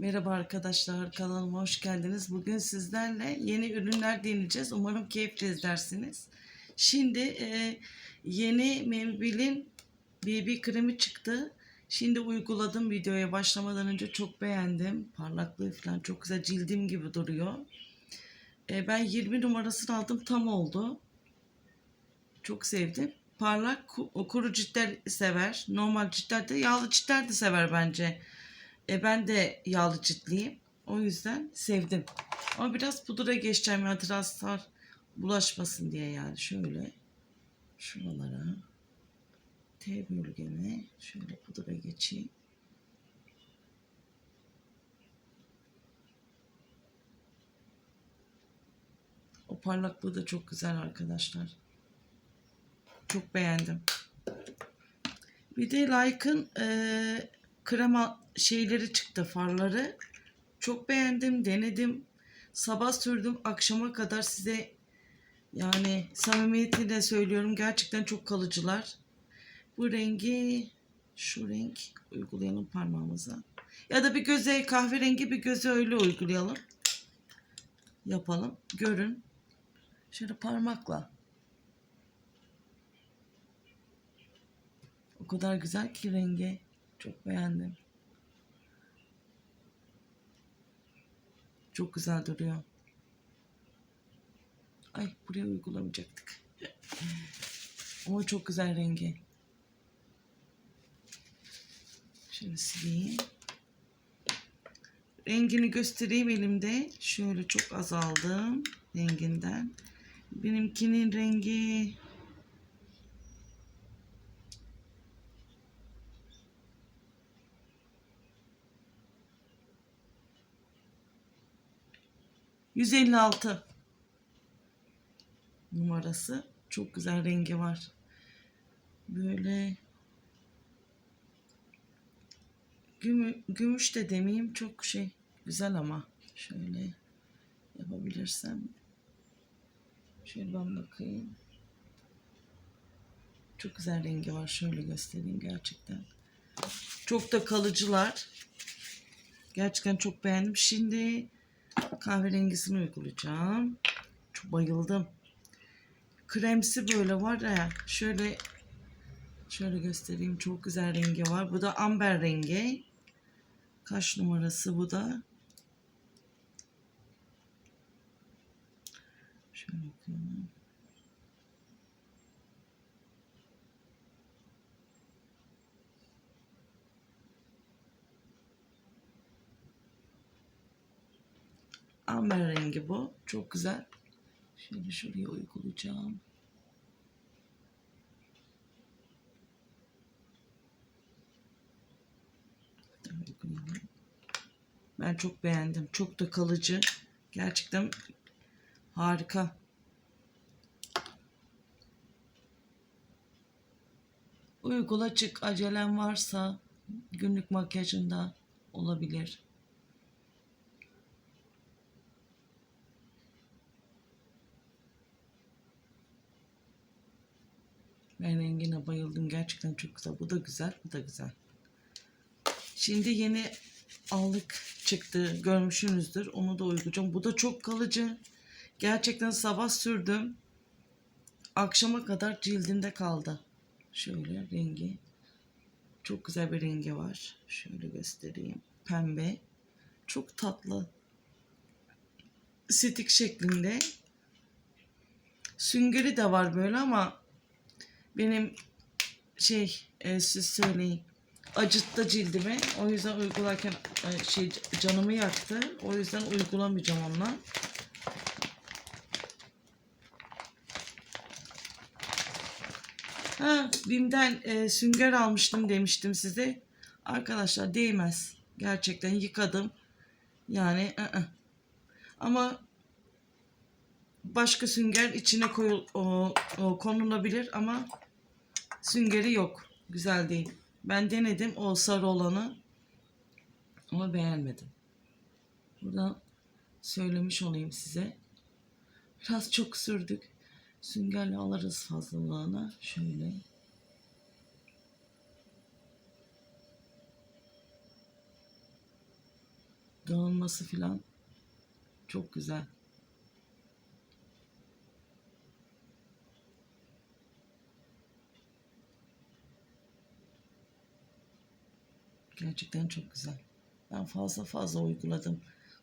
Merhaba arkadaşlar kanalıma hoş geldiniz. Bugün sizlerle yeni ürünler deneyeceğiz. Umarım keyifle izlersiniz. Şimdi e, yeni Maybelline BB kremi çıktı. Şimdi uyguladım videoya başlamadan önce çok beğendim. Parlaklığı falan çok güzel cildim gibi duruyor. E, ben 20 numarasını aldım tam oldu. Çok sevdim. Parlak ku- kuru ciltler sever. Normal ciltler de yağlı ciltler de sever bence. E, ben de yağlı ciltliyim. O yüzden sevdim. Ama biraz pudra geçeceğim ya translar bulaşmasın diye yani. Şöyle şuralara T bölgeme şöyle pudra geçeyim. O parlaklığı da çok güzel arkadaşlar. Çok beğendim. Bir de Like'ın eee krema şeyleri çıktı farları. Çok beğendim, denedim. Sabah sürdüm, akşama kadar size yani samimiyetiyle söylüyorum gerçekten çok kalıcılar. Bu rengi şu renk uygulayalım parmağımıza. Ya da bir göze kahverengi bir göze öyle uygulayalım. Yapalım. Görün. Şöyle parmakla. O kadar güzel ki rengi. Çok beğendim. Çok güzel duruyor. Ay buraya uygulamayacaktık. Ama çok güzel rengi. Şöyle sileyim. Rengini göstereyim elimde. Şöyle çok azaldım renginden. Benimkinin rengi ...156 numarası. Çok güzel rengi var. Böyle... Gümü, gümüş de demeyeyim çok şey güzel ama şöyle yapabilirsem. Şöyle ben bakayım. Çok güzel rengi var şöyle göstereyim gerçekten. Çok da kalıcılar. Gerçekten çok beğendim. Şimdi kahverengisini uygulayacağım. Çok bayıldım. Kremsi böyle var ya şöyle şöyle göstereyim. Çok güzel rengi var. Bu da amber rengi. Kaç numarası bu da? Şöyle bakıyorum. Rengi bu. Çok güzel. Şöyle şuraya uygulayacağım. Ben çok beğendim. Çok da kalıcı. Gerçekten harika. Uygula çık acelen varsa günlük makyajında olabilir. Ben rengine bayıldım. Gerçekten çok güzel. Bu da güzel. Bu da güzel. Şimdi yeni allık çıktı. Görmüşsünüzdür. Onu da uygulayacağım. Bu da çok kalıcı. Gerçekten sabah sürdüm. Akşama kadar cildimde kaldı. Şöyle rengi. Çok güzel bir rengi var. Şöyle göstereyim. Pembe. Çok tatlı. Stik şeklinde. Süngeri de var böyle ama benim şey e, siz söyleyin acıttı cildimi. O yüzden uygularken e, şey canımı yaktı. O yüzden uygulamayacağım onunla. Ha, Bim'den e, sünger almıştım demiştim size. Arkadaşlar değmez. Gerçekten yıkadım. Yani ı-ı. ama başka sünger içine koyul o, o, konulabilir ama süngeri yok. Güzel değil. Ben denedim o sarı olanı ama beğenmedim. Buradan söylemiş olayım size. Biraz çok sürdük. Süngerle alırız fazlalığını. Şöyle. Dağılması filan çok güzel. Gerçekten çok güzel. Ben fazla fazla uyguladım.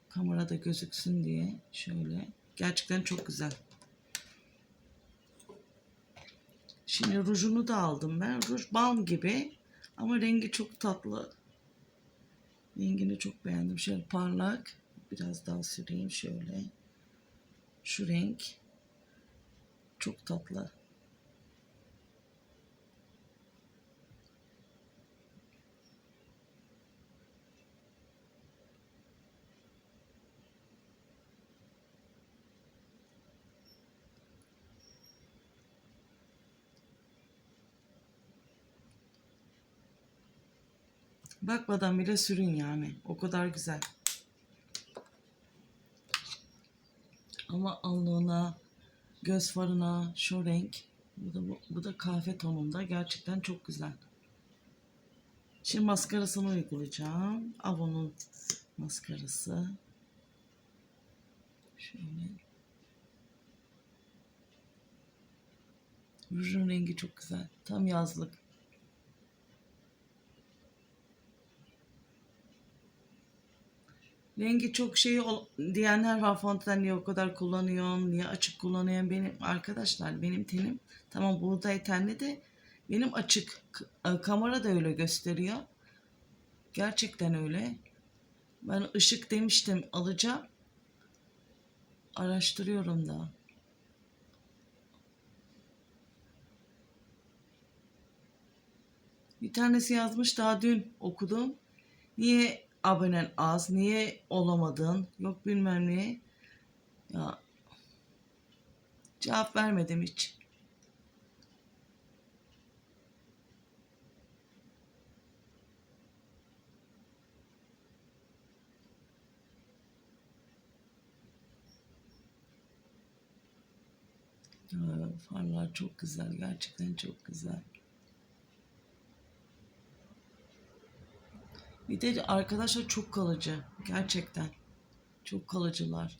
Kamerada gözüksün diye. Şöyle. Gerçekten çok güzel. Şimdi rujunu da aldım ben. Ruj balm gibi. Ama rengi çok tatlı. Rengini çok beğendim. Şöyle parlak. Biraz daha süreyim şöyle. Şu renk. Çok tatlı. Bakmadan bile sürün yani. O kadar güzel. Ama alnına, göz farına şu renk. Bu da, bu, bu da kahve tonunda. Gerçekten çok güzel. Şimdi maskarasını uygulayacağım. Avon'un maskarası. Şöyle. Rujun rengi çok güzel. Tam yazlık. Rengi çok şey diyenler var fonten niye o kadar kullanıyorsun, niye açık kullanıyorsun benim arkadaşlar benim tenim tamam buğday tenli de benim açık e, kamera da öyle gösteriyor. Gerçekten öyle. Ben ışık demiştim alacağım. Araştırıyorum da. Bir tanesi yazmış daha dün okudum. Niye abonen az? Niye olamadın? Yok bilmem ne. Ya cevap vermedim hiç. Farlar çok güzel. Gerçekten çok güzel. Bir de arkadaşlar çok kalıcı. Gerçekten. Çok kalıcılar.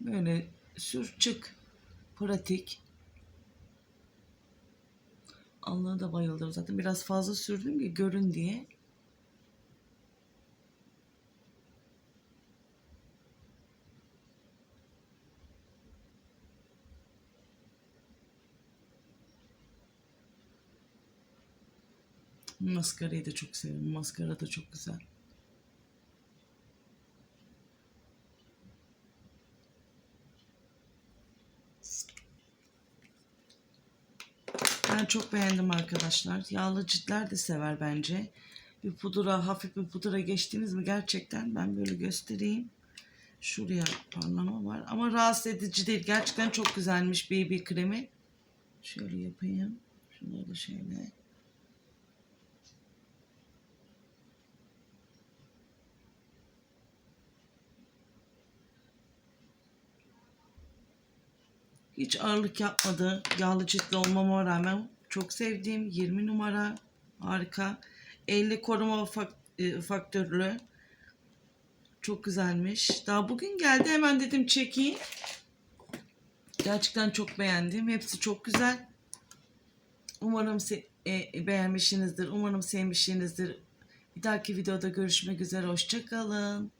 Böyle sür çık. Pratik. Allah'a da bayıldım zaten. Biraz fazla sürdüm ki görün diye. Maskarayı da çok seviyorum. Maskara da çok güzel. Ben çok beğendim arkadaşlar. Yağlı ciltler de sever bence. Bir pudra, hafif bir pudra geçtiniz mi gerçekten ben böyle göstereyim. Şuraya parlama var ama rahatsız edici değil. Gerçekten çok güzelmiş BB kremi. Şöyle yapayım. Şunları da şöyle. Hiç ağırlık yapmadı. Yağlı ciltli olmama rağmen çok sevdiğim 20 numara harika. 50 koruma e, faktörlü. Çok güzelmiş. Daha bugün geldi hemen dedim çekeyim. Gerçekten çok beğendim. Hepsi çok güzel. Umarım e, beğenmişsinizdir. Umarım sevmişsinizdir. Bir dahaki videoda görüşmek üzere. Hoşçakalın.